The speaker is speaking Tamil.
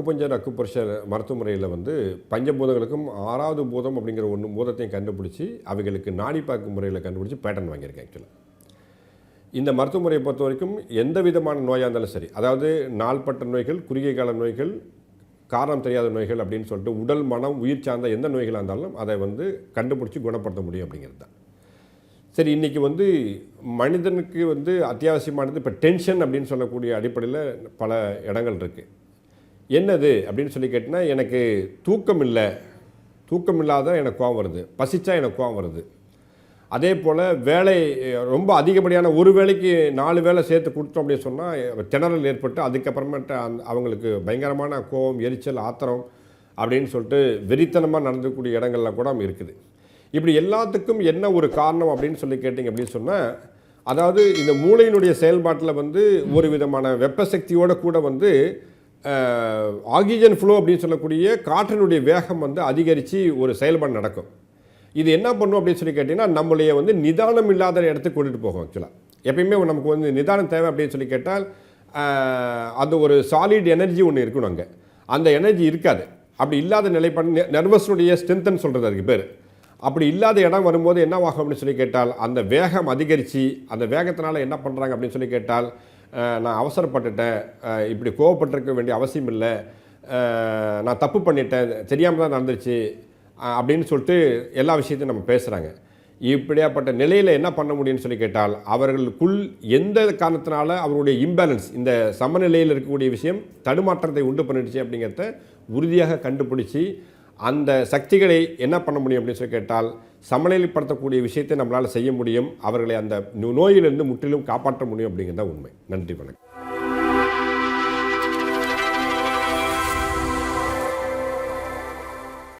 அக்குப்பஞ்சர் அக்குப்பர்ஷர் மருத்துவமுறையில் வந்து பஞ்சபூதங்களுக்கும் ஆறாவது பூதம் அப்படிங்கிற ஒன்று பூதத்தையும் கண்டுபிடிச்சி அவைகளுக்கு நாடி பார்க்கும் முறையில் கண்டுபிடிச்சி பேட்டர்ன் வாங்கியிருக்கேன் ஆக்சுவலாக இந்த மருத்துவ முறையை பொறுத்த வரைக்கும் எந்த விதமான நோயாக இருந்தாலும் சரி அதாவது நாள்பட்ட நோய்கள் குறுகிய கால நோய்கள் காரணம் தெரியாத நோய்கள் அப்படின்னு சொல்லிட்டு உடல் மனம் உயிர் சார்ந்த எந்த நோய்களாக இருந்தாலும் அதை வந்து கண்டுபிடிச்சி குணப்படுத்த முடியும் அப்படிங்கிறது தான். சரி இன்றைக்கி வந்து மனிதனுக்கு வந்து அத்தியாவசியமானது இப்போ டென்ஷன் அப்படின்னு சொல்லக்கூடிய அடிப்படையில் பல இடங்கள் இருக்குது என்னது அப்படின்னு சொல்லி கேட்டினா எனக்கு தூக்கம் இல்லை தூக்கம் இல்லாத எனக்கு கோவம் வருது. பசிச்சா எனக்கு கோவம் வருது. அதே போல் வேலை ரொம்ப அதிகப்படியான ஒரு வேலைக்கு நாலு வேலை சேர்த்து கொடுத்தோம் அப்படின்னு சொன்னால் திணறல் ஏற்பட்டு அதுக்கப்புறமேட்டு அந் அவங்களுக்கு பயங்கரமான கோவம் எரிச்சல் ஆத்திரம் அப்படின்னு சொல்லிட்டு வெறித்தனமாக நடந்துக்கூடிய இடங்கள்லாம் கூட இருக்குது. இப்படி எல்லாத்துக்கும் என்ன ஒரு காரணம் அப்படின்னு சொல்லி கேட்டிங்க அப்படின்னு சொன்னால் அதாவது இந்த மூளையினுடைய செயல்பாட்டில் வந்து ஒரு விதமான வெப்ப சக்தியோட கூட வந்து ஆக்சிஜன் ஃப்ளோ அப்படின்னு சொல்லக்கூடிய காற்றினுடைய வேகம் வந்து அதிகரித்து ஒரு செயல்பாடு நடக்கும். இது என்ன பண்ணும் அப்படின்னு சொல்லி கேட்டிங்கன்னா நம்மளைய வந்து நிதானம் இல்லாத இடத்துக்கு கொண்டுட்டு போகும் ஆக்சுவலாக எப்பயுமே நமக்கு வந்து நிதானம் தேவை அப்படின்னு சொல்லி கேட்டால் அது ஒரு சாலிட் எனர்ஜி ஒன்று இருக்கணும் அங்கே. அந்த எனர்ஜி இருக்காது. அப்படி இல்லாத நிலைப்பாடு நர்வஸ்னுடைய ஸ்ட்ரென்த்னு சொல்கிறது அதுக்கு பேர். அப்படி இல்லாத இடம் வரும்போது என்ன ஆகும் அப்படின்னு சொல்லி கேட்டால் அந்த வேகம் அதிகரித்து அந்த வேகத்தினால என்ன பண்ணுறாங்க அப்படின்னு சொல்லி கேட்டால் நான் அவசரப்பட்டுட்டேன். இப்படி கோவப்பட்டிருக்க வேண்டிய அவசியம் இல்லை. நான் தப்பு பண்ணிட்டேன். தெரியாமல் தான் நடந்துருச்சு அப்படின்னு சொல்லிட்டு எல்லா விஷயத்தையும் நம்ம பேசுகிறாங்க இப்படியாப்பட்ட நிலையில் என்ன பண்ண முடியும்னு சொல்லி கேட்டால் அவர்களுக்குள் எந்த காரணத்தினால அவருடைய இம்பேலன்ஸ் இந்த சமநிலையில் இருக்கக்கூடிய விஷயம் தடுமாற்றத்தை உண்டு பண்ணிடுச்சு அப்படிங்கிறத உறுதியாக கண்டுபிடிச்சி அந்த சக்திகளை என்ன பண்ண முடியும் அப்படின்னு சொல்லி கேட்டால் சமநிலைப்படுத்தக்கூடிய விஷயத்தை நம்மளால் செய்ய முடியும். அவர்களை அந்த நோயிலிருந்து முற்றிலும் காப்பாற்ற முடியும் அப்படிங்கிறத உண்மை. நன்றி வணக்கம்.